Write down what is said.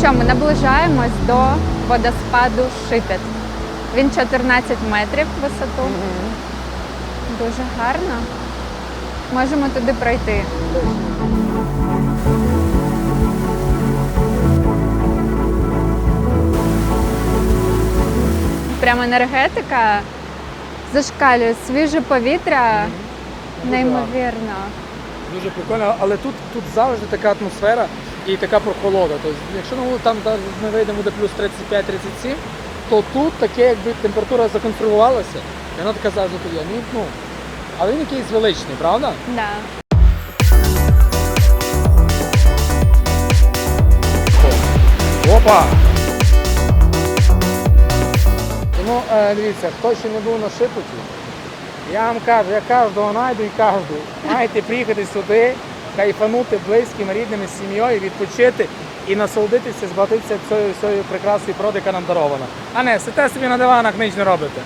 що, ми наближаємось до водоспаду Шипет. Він 14 метрів в висоту. Дуже гарно. Можемо туди пройти. Прямо енергетика зашкалює свіже повітря. Неймовірно. Дуже прикольно, але тут, тут завжди така атмосфера і така прохолода. Тобто, якщо ну, там ми вийдемо до плюс 35-37, то тут таке, якби температура законсервувалася, і вона така завжди тут є. Ну, ну, але він якийсь величний, правда? Да. Опа! Тому е, дивіться, хто ще не був на Шипоті, я вам кажу, я кожного найду і кожну. Маєте приїхати сюди, кайфанути близьким, рідними, сім'єю, відпочити і насолодитися, збагатитися цією цією прекрасною природи, яка нам дарована. А не, сите собі на диванах, ніч не робите.